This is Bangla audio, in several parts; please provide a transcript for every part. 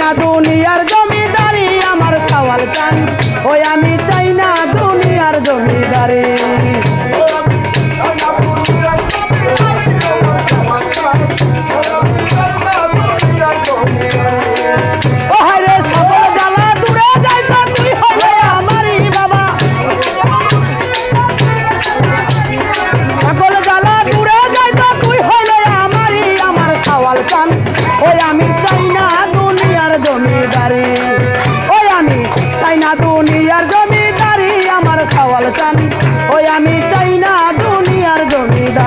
না দুনিয়ার জমিদারি আমার সওয়াল চান। ওই আমি চাই না দুনিয়ার জমিদারি।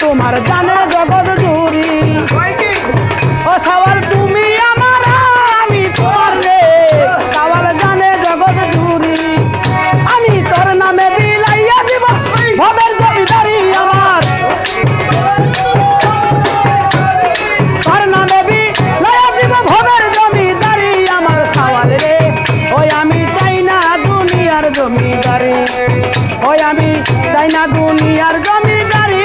তোমার জানে জগৎ জুড়ি। ও সবার তুমি আমার, আমি তোমার রে সবার জানে জগৎ জুড়ি। আমি তোর নামে বিলাইয়া দিব। ভবের জমিদারি আমার। তোর নামে বিলাইয়া দিব। ভবের জমিদারি আমার সওয়াল রে। ওই আমি চাই না দুনিয়ার জমিদারি। ওই আমি চাই না দুনিয়ার জমিদারি।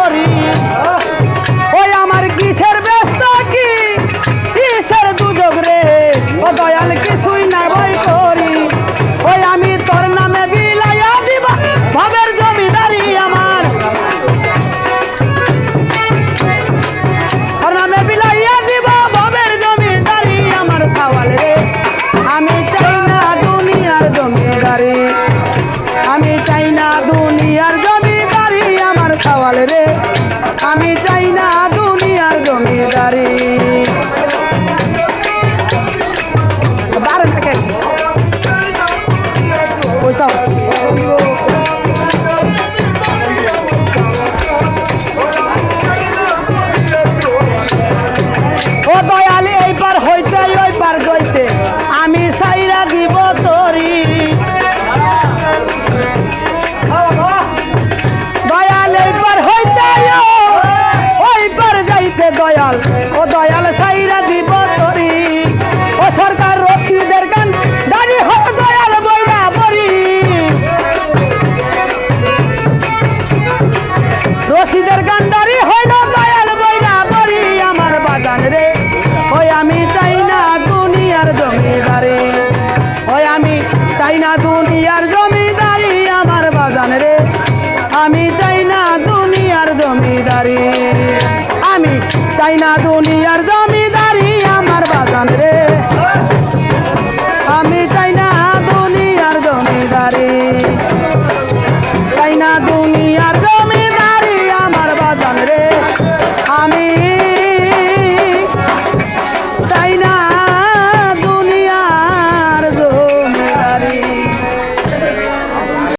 রে